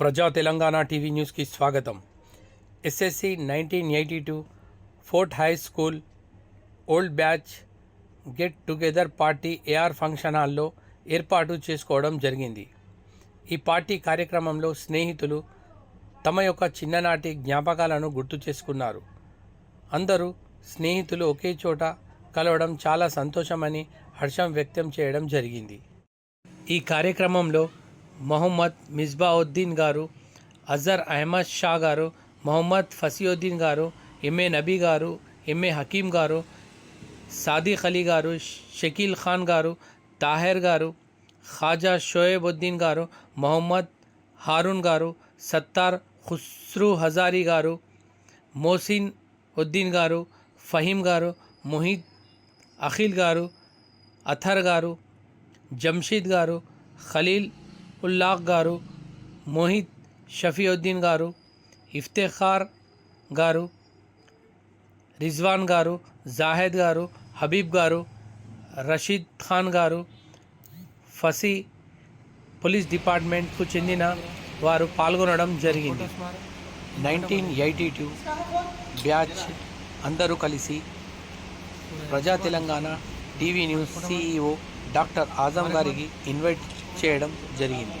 ప్రజా తెలంగాణ టీవీ న్యూస్కి స్వాగతం. SSC nineteen eighty two Fort high school old batch get together party AR function హాల్లో ఏర్పాటు చేసుకోవడం జరిగింది. ఈ పార్టీ కార్యక్రమంలో స్నేహితులు తమ యొక్క చిన్ననాటి జ్ఞాపకాలను గుర్తు చేసుకున్నారు. అందరూ స్నేహితులు ఒకే చోట కలవడం చాలా సంతోషమని హర్షం వ్యక్తం చేయడం జరిగింది. ఈ కార్యక్రమంలో మొహమ్మద్ మిస్బావుద్దీన్ గారు అజర్ అహ్మద్ షా గారు మొహమ్మద్ ఫసియుద్దీన్ గారు ఎంఏ నబీ గారు ఎంఏ హకీం గారు సాదిఖ్ అలీ గారు షకీల్ ఖాన్ గారు తాహెర్ గారు ఖాజా షోయబుద్దీన్ గారు మొహమ్మద్ హారూన్ గారు సత్తార్ ఖుస్రు హజారీ గారు మోసిన్ ఉద్దీన్ గారు ఫహీం గారు మొహీద్ అఖిల్ గారు అథర్ గారు జంషీద్ గారు ఖలీల్ ఉల్లాక్ గారు మోహిత్ షఫీయుద్దీన్ గారు ఇఫ్తెఖార్ గారు రిజ్వాన్ గారు జాహెద్ గారు హబీబ్ గారు రషీద్ ఖాన్ గారు ఫసీ పోలీస్ డిపార్ట్మెంట్కు చెందిన వారు పాల్గొనడం జరిగింది. నైన్టీన్ ఎయిటీ టూ బ్యాచ్ అందరూ కలిసి Praja Telangana TV news CEO doctor Azam గారికి ఇన్వైట్ చేయడం జరిగింది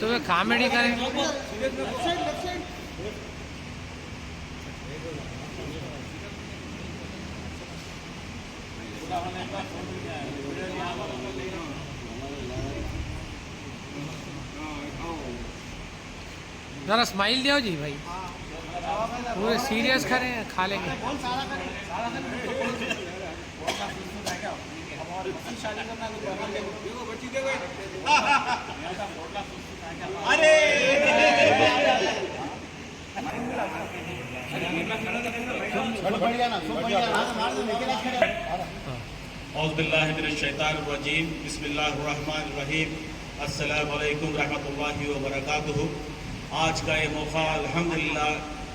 تو کامیڈی کریں ذرا اسمائل دیو جی بھائی پورے سیریس کریں کھا لیں گے اعوذ باللہ من الشیطان الرجیم، بسم اللہ الرحمن الرحیم، السلام علیکم رحمۃ اللہ وبرکاتہ۔ آج کا یہ موقع، الحمدللہ،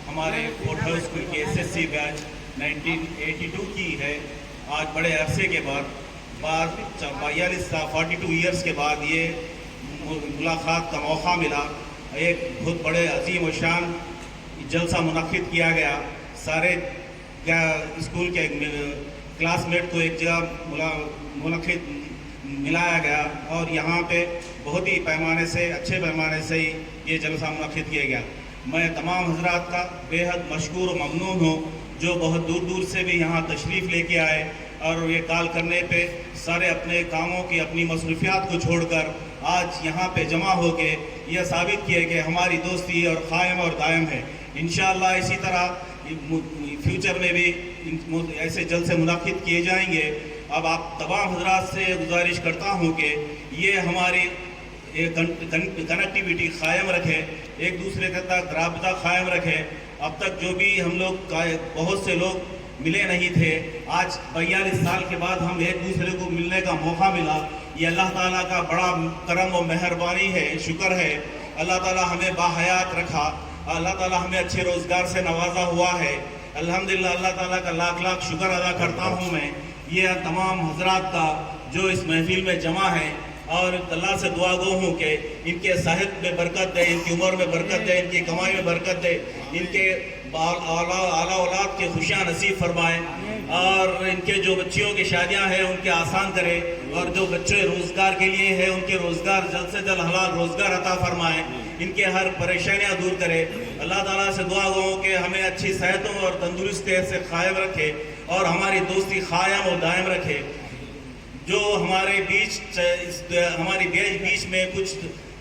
ہمارے فورٹ ہاؤس اسکول کی S S C batch nineteen eighty two کی ہے۔ آج بڑے عرصے کے بعد بیالیس فورٹی ٹو ایئرس کے بعد یہ ملاقات کا موقع ملا۔ ایک بہت بڑے عظیم و شان جلسہ منعقد کیا گیا۔ سارے اسکول کے کلاس میٹ کو ایک جگہ منعقد ملایا گیا اور یہاں پہ بہت ہی پیمانے سے، اچھے پیمانے سے ہی یہ جلسہ منعقد کیا گیا۔ میں تمام حضرات کا بے حد مشکور و ممنون ہوں جو بہت دور دور سے بھی یہاں تشریف لے کے آئے۔ اور یہ کال کرنے پہ سارے اپنے کاموں کی، اپنی مصروفیات کو چھوڑ کر آج یہاں پہ جمع ہو کے یہ ثابت کیے کہ ہماری دوستی اور قائم اور دائم ہے۔ انشاءاللہ اسی طرح فیوچر میں بھی ایسے جلد سے منعقد کیے جائیں گے۔ اب آپ تمام حضرات سے گزارش کرتا ہوں کہ یہ ہماری کنیکٹیویٹی قائم رکھے، ایک دوسرے کے تک رابطہ قائم رکھے۔ اب تک جو بھی ہم لوگ بہت سے لوگ ملے نہیں تھے۔ آج بیالیس سال کے بعد ہم ایک دوسرے کو ملنے کا موقع ملا۔ یہ اللہ تعالیٰ کا بڑا کرم و مہربانی ہے، شکر ہے۔ اللہ تعالیٰ ہمیں باحیات رکھا۔ اللہ تعالیٰ ہمیں اچھے روزگار سے نوازا ہوا ہے۔ الحمدللہ اللہ تعالیٰ کا لاکھ لاکھ شکر ادا کرتا ہوں میں۔ یہ تمام حضرات کا جو اس محفل میں جمع ہیں اور اللہ سے دعا گو ہوں کہ ان کے صحت میں برکت دے، ان کی عمر میں برکت دے، ان کی کمائی میں برکت دے۔ ان کے اور اعلیٰ اولاد کے خوشیاں نصیب فرمائے اور ان کے جو بچیوں کی شادیاں ہیں ان کے آسان کرے اور جو بچے روزگار کے لیے ہیں ان کے روزگار جلد سے جلد حلال روزگار عطا فرمائے، ان کے ہر پریشانیاں دور کرے۔ اللہ تعالیٰ سے دعا گو کہ ہمیں اچھی صحتوں اور تندرستی سے قائم رکھے اور ہماری دوستی قائم و دائم رکھے۔ جو ہمارے بیچ ہماری بیچ بیچ میں کچھ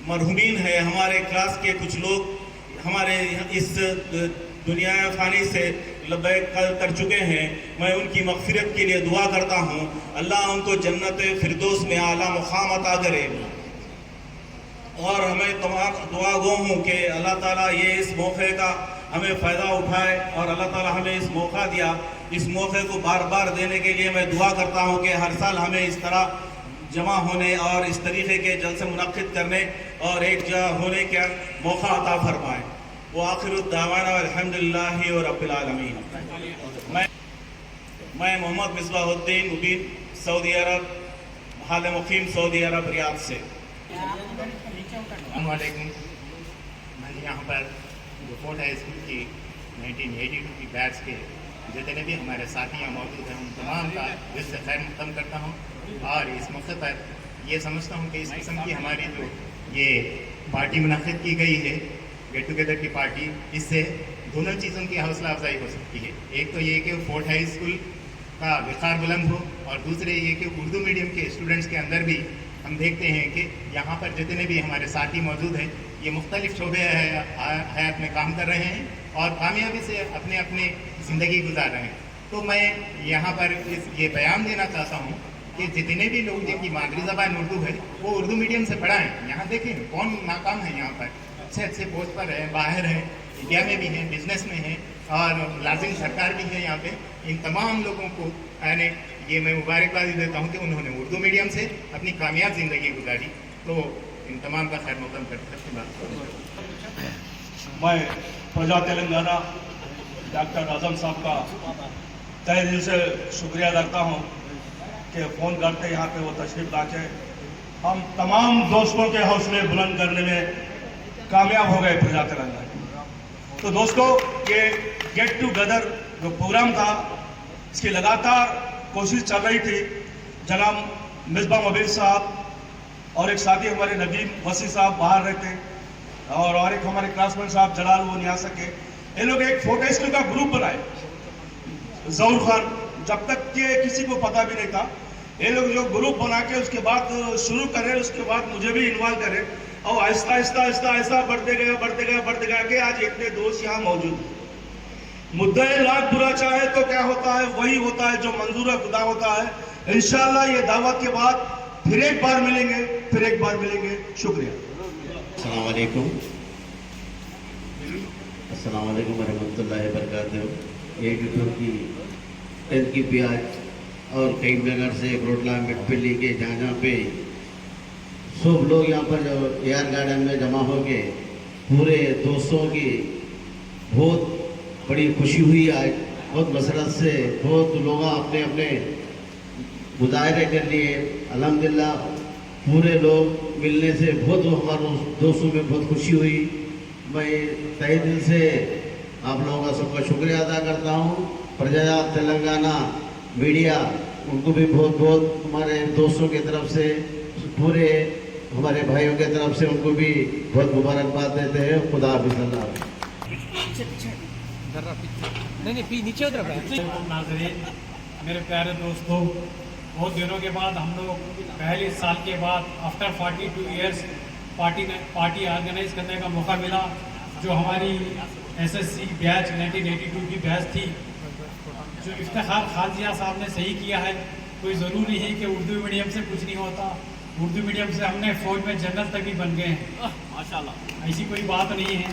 مرحومین ہے ہمارے کلاس کے کچھ لوگ، ہمارے اس دنیا فانی سے مطلب لبیک کر چکے ہیں، میں ان کی مغفرت کے لیے دعا کرتا ہوں۔ اللہ ان کو جنت فردوس میں اعلیٰ مقام عطا کرے۔ اور ہمیں دعا گو ہوں کہ اللہ تعالیٰ یہ اس موقع کا ہمیں فائدہ اٹھائے اور اللہ تعالیٰ ہمیں اس موقع دیا۔ اس موقع کو بار بار دینے کے لیے میں دعا کرتا ہوں کہ ہر سال ہمیں اس طرح جمع ہونے اور اس طریقے کے جلسے منعقد کرنے اور ایک جگہ ہونے کا موقع عطا فرمائیں وہ آخر الدعوانا الحمد للہ اور رب العالمین. میں میں محمد مصباح الدین مبین، سعودی عرب حال مقیم سعودی عرب، ریاض سے. السلام علیکم. میں نے یہاں پر جو فورٹ ہائی اسکول کی نائنٹین ایٹی ٹو کی بیچ کے جتنے بھی ہمارے ساتھی یہاں موجود ہیں، ان تمام کا دل سے خیر مقدم کرتا ہوں اور اس موقع پر یہ سمجھتا ہوں کہ اس قسم کی ہماری جو یہ پارٹی منعقد کی گئی ہے گیٹ ٹوگیدر کی پارٹی اس سے دونوں چیزوں کی حوصلہ افزائی ہو سکتی ہے۔ ایک تو یہ کہ فورٹ ہائی اسکول کا وقار بلند ہو اور دوسرے یہ کہ اردو میڈیم کے اسٹوڈنٹس کے اندر بھی ہم دیکھتے ہیں کہ یہاں پر جتنے بھی ہمارے ساتھی موجود ہیں، یہ مختلف شعبے حیات میں کام کر رہے ہیں اور کامیابی سے اپنے اپنے زندگی گزار رہے ہیں۔ تو میں یہاں پر اس یہ بیان دینا چاہتا ہوں کہ جتنے بھی لوگ جن کی مادری زبان اردو ہے، وہ اردو میڈیم سے پڑھائیں یہاں دیکھیں کون ناکام ہے یہاں پر۔ اچھے اچھے پوسٹ پر ہیں باہر ہیں انڈیا میں بھی ہیں، بزنس میں ہیں اور لازم سرکار بھی ہے یہاں پہ۔ ان تمام لوگوں کو یعنی یہ میں مبارکبادی دیتا ہوں کہ انہوں نے اردو میڈیم سے اپنی کامیاب زندگی گزاری۔ تو ان تمام کا خیر مقدم کرتے ہیں۔ بات۔ میں پرجا تلنگانہ ڈاکٹر اعظم صاحب کا تہ دل سے شکریہ کرتا ہوں کہ فون کرتے یہاں پہ وہ تشریف لا کے۔ ہم تمام دوستوں کے حوصلے بلند کرنے میں کامیاب ہو گئے پرجا تلنگانہ. تو دوستوں یہ گیٹ ٹو گدر جو پروگرام تھا، اس کی لگاتار کوشش چل رہی تھی جناب مصباح مبین صاحب اور ایک ساتھی ہمارے نبیم وسیع صاحب باہر رہتے اور اور ایک ہمارے کلاس مین صاحب جلال، وہ نہیں آ سکے یہ لوگ ایک فوٹو اسکول کا گروپ بنائے۔ ظہور خان، جب تک کہ کسی کو پتا بھی نہیں تھا، یہ لوگ جو گروپ بنا کے اس کے بعد شروع کرے، اس کے بعد مجھے بھی انوالو کرے۔ اور آہستہ آہستہ آہستہ آہستہ بڑھتے گیا بڑھتے گیا بڑھتے گیا کہ آج اتنے دوست یہاں موجود ہیں۔ مدعے لاکھ برا چاہے تو کیا ہوتا ہے؟ وہی ہوتا ہے جو منظور خدا ہوتا ہے۔ انشاءاللہ یہ دعوت کے بعد پھر ایک بار ملیں گے، پھر ایک بار ملیں گے۔ شکریہ۔ السلام علیکم۔ السلام علیکم ورحمۃ اللہ وبرکاتہ۔ یہ یوٹیوب کی ٹینتھ کی پیاز اور کئی نگر سے روٹلا مٹ پلی کے جہاں جہاں پہ سب لوگ یہاں پر جو ایئر گارڈن میں جمع ہو کے پورے دوستوں کی بہت بڑی خوشی ہوئی. آج بہت مسرت سے بہت لوگ اپنے اپنے مظاہرے کر لیے. الحمدللہ پورے لوگ ملنے سے بہت ہمارے دوستوں میں بہت خوشی ہوئی. میں تہ دل سے آپ لوگوں کا سب کا شکریہ ادا کرتا ہوں. پرجا تلنگانہ میڈیا، ان کو بھی بہت بہت ہمارے دوستوں کی طرف سے پورے ہمارے بھائیوں کی طرف سے ان کو بھی بہت مبارکباد دیتے ہیں خدا حافظ اللہ۔ ناظرین میرے پیارے دوستوں بہت دنوں کے بعد ہم لوگ پہلے سال کے بعد after forty two years party party organise کرنے کا موقع ملا جو ہماری S S C batch nineteen eighty two کی بیچ تھی جو افتخار خالجیہ صاحب نے صحیح کیا ہے۔ کوئی ضروری ہے کہ اردو میڈیم سے کچھ نہیں ہوتا۔ اردو میڈیم سے ہم نے فوج میں جنرل تک بھی بن گئے ہیں۔ ماشاء اللہ ایسی کوئی بات نہیں ہے۔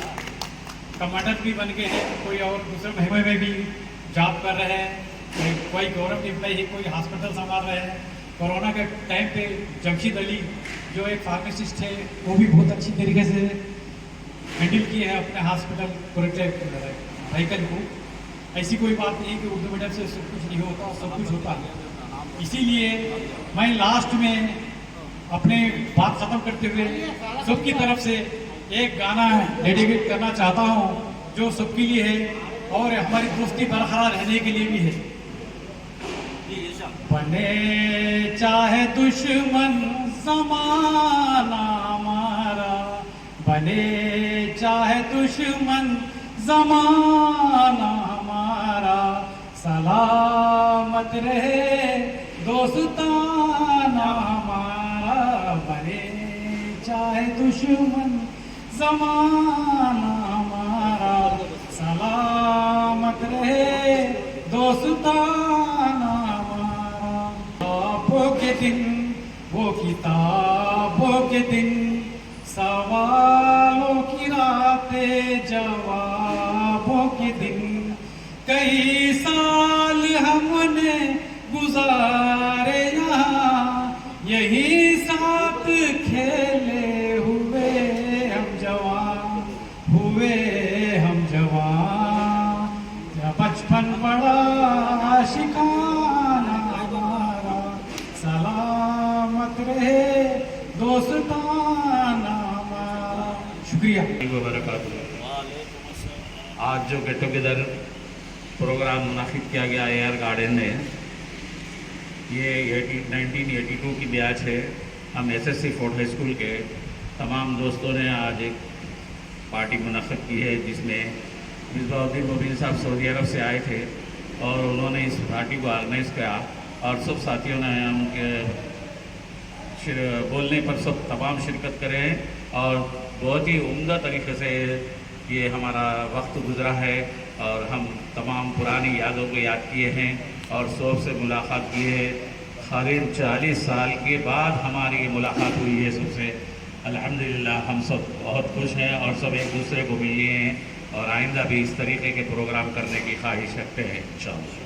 کمانڈر بھی بن گئے ہیں۔ کوئی اور دوسرے مہمے میں بھی جاب کر رہے ہیں۔ کوئی گورنمنٹ امپلائی ہے کوئی ہاسپٹل سنبھال رہے ہیں۔ کورونا کے ٹائم پہ جمشید علی جو ایک فارماسسٹ ہے وہ بھی بہت اچھی طریقے سے ہینڈل کیے ہیں اپنے ہاسپٹل وہیکل کو ایسی کوئی بات نہیں کہ اردو میڈیم سے سب کچھ نہیں ہوتا سب کچھ ہوتا۔ ہے اسی لیے میں لاسٹ میں اپنے بات ختم کرتے ہوئے سب کی طرف سے ایک گانا ڈیڈیکیٹ کرنا چاہتا ہوں، جو سب کے لیے ہے اور ہماری دوستی برقرار رہنے کے لیے بھی ہے۔ بنے چاہے دشمن زمانہ ہمارا، بنے چاہے دشمن زمانہ ہمارا، سلامت رہے دوستانہ ہمارا۔ بنے چاہے دشمن زمانہ ہمارا سلامت رہے ہمارا۔ شکریہ۔ وبرکاتہ آج جو گیٹ ٹوگیدر پروگرام منعقد کیا گیا ایئر گارڈن میں، یہ ایٹی نائنٹین ایٹی ٹو کی بیاج ہے۔ ہم S S C Fort high school کے تمام دوستوں نے آج ایک پارٹی منعقد کی ہے، جس میں مصباح الدین مبین صاحب سعودی عرب سے آئے تھے۔ اور انہوں نے اس پارٹی کو آرگنائز کیا اور سب ساتھیوں نے ان کے بولنے پر سب تمام شرکت کرے ہیں اور بہت ہی عمدہ طریقے سے یہ ہمارا وقت گزرا ہے اور ہم تمام پرانی یادوں کو یاد کیے ہیں اور سب سے ملاقات کی ہے۔ قریب چالیس سال کے بعد ہماری ملاقات ہوئی ہے سب سے۔ الحمدللہ ہم سب بہت خوش ہیں اور سب ایک دوسرے کو ملیے ہیں۔ اور آئندہ بھی اس طریقے کے پروگرام کرنے کی خواہش رکھتے ہیں، انشاءاللہ۔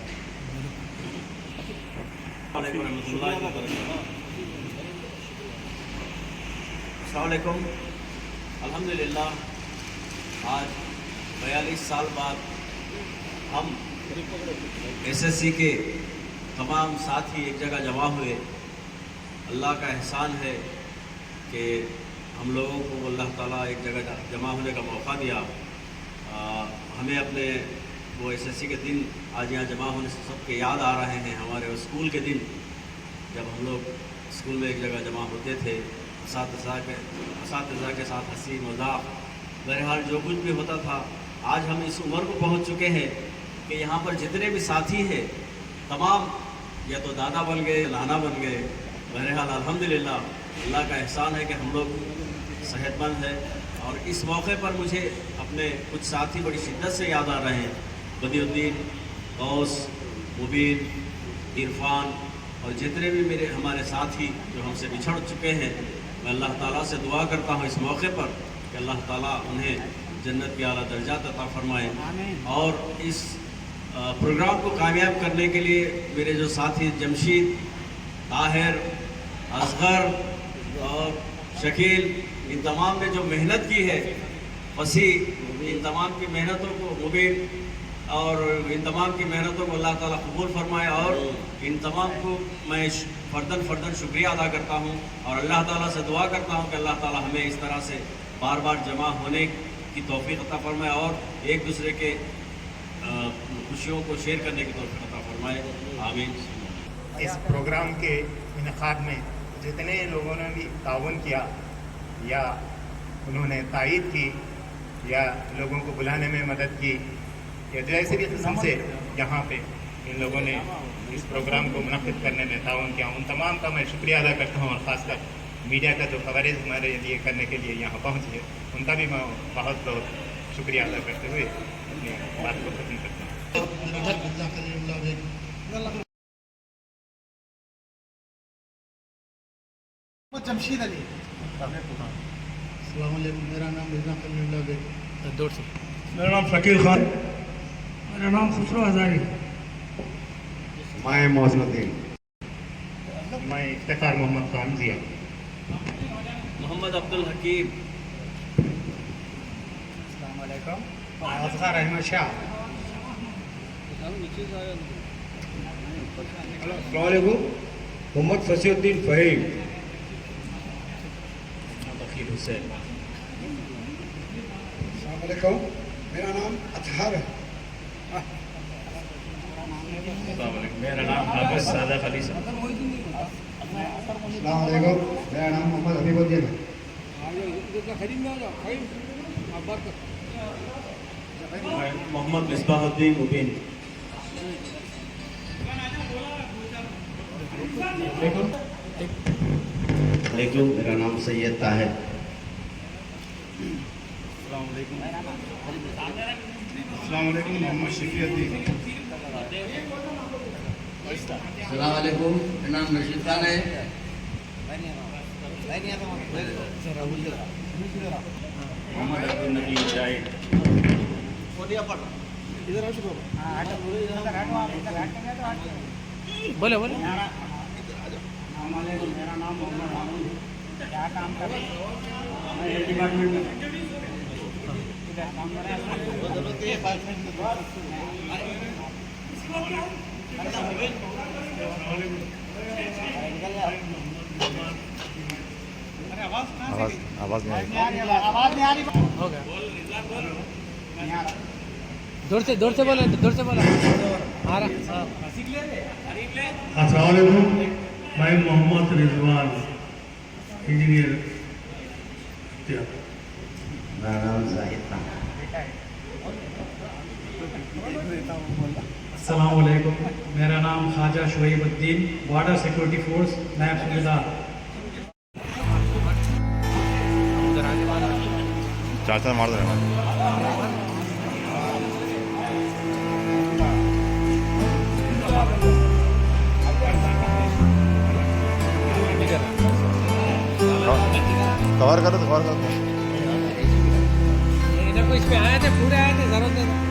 السلام علیکم الحمدللہ، آج بیالیس سال بعد ہم ایس ایس سی کے تمام ساتھی ایک جگہ جمع ہوئے۔ اللہ کا احسان ہے کہ ہم لوگوں کو اللہ تعالیٰ ایک جگہ جمع ہونے کا موقع دیا۔ ہمیں اپنے وہ ایس ایس سی کے دن آج یہاں جمع ہونے سے سب کے یاد آ رہے ہیں، ہمارے اسکول کے دن۔ جب ہم لوگ اسکول میں ایک جگہ جمع ہوتے تھے، اساتذہ کے اساتذہ کے ساتھ ہنسی مذاق، بہرحال جو کچھ بھی ہوتا تھا، آج ہم اس عمر کو پہنچ چکے ہیں کہ یہاں پر جتنے بھی ساتھی ہیں، تمام یا تو دادا بن گئے لانا بن گئے، بہرحال الحمدللہ اللہ کا احسان ہے کہ ہم لوگ صحت مند ہیں۔ اور اس موقع پر مجھے اپنے کچھ ساتھی بڑی شدت سے یاد آ رہے ہیں۔ بدی الدین غوث مبین عرفان اور جتنے بھی میرے ہمارے ساتھی جو ہم سے بچھڑ چکے ہیں میں اللہ تعالیٰ سے دعا کرتا ہوں اس موقع پر کہ اللہ تعالیٰ انہیں جنت کے اعلیٰ درجہ عطا فرمائے۔ اور اس پروگرام کو کامیاب کرنے کے لیے میرے جو ساتھی جمشید طاہر اصغر اور شکیل ان تمام نے جو محنت کی ہے، وسیع، ان تمام کی محنتوں کو مبین، اور ان تمام کی محنتوں کو اللہ تعالیٰ قبول فرمائے، اور ان تمام کو میں فردن فردن شکریہ ادا کرتا ہوں، اور اللہ تعالیٰ سے دعا کرتا ہوں کہ اللہ تعالیٰ ہمیں اس طرح سے بار بار جمع ہونے کی توفیق عطا فرمائے، اور ایک دوسرے کے خوشیوں کو شیئر کرنے کی توفیق عطا فرمائے۔ آمین۔ اس پروگرام کے انعقاد میں جتنے لوگوں نے بھی تعاون کیا یا انہوں نے تائید کی یا لوگوں کو بلانے میں مدد کی، یا جیسے بھی قسم سے یہاں پہ ان لوگوں نے اس پروگرام کو منعقد کرنے میں تعاون کیا۔ ان تمام کا میں شکریہ ادا کرتا ہوں اور خاص کر میڈیا کا جو کوریج ہمارے لیے کرنے کے لیے یہاں پہنچ گئے، ان کا بھی میں بہت بہت شکریہ ادا کرتے ہوئے اپنی بات کو ختم کرتا ہوں۔ جمشید علی۔ السلام علیکم میرا نام رضاق اللہ دور سے۔ میرا نام شکیل خان۔ میرا نام خسرو ہزاری میں محسن الدین۔ میں افتخار محمد خان ضیاء۔ محمد عبد الحکیم السلام علیکم۔ اظہار احمد شاہ۔ السلام علیکم۔ محمد فصیح الدین فہیم۔ سے۔ السلام علیکم۔ میرا نام اطہر ہے۔ السلام علیکم۔ میرا نام حافظ صادق علی صاحب۔ السلام علیکم۔ میرا نام محمد حبیب الدین محمد مصباح الدین مبین۔ علیکم۔ میرا نام سید طاہر۔ السلام علیکم۔ السلام علیکم محمد شفیع الدین۔ السلام علیکم میرا نام رشید خان ہے۔ محمد عبد النبی بولے بولے۔ السلام علیکم میرا نام محمد حامد۔ کیا کام کر رہے ہیں؟ ڈپارٹمنٹ میں۔ آواز نہیں آ رہی دور سے دور سے بولا دور سے بولا السلام علیکم۔ میں محمد رضوان انجینئر میرا نام زاہد السلام علیکم۔ میرا نام Khwaja Shoaib uddin border security force NAB صوبیدار چاچا کور کرو کور کرو۔ اس پہ آئے تھے پورے آئے تھے ضرورت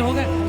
ہو گئے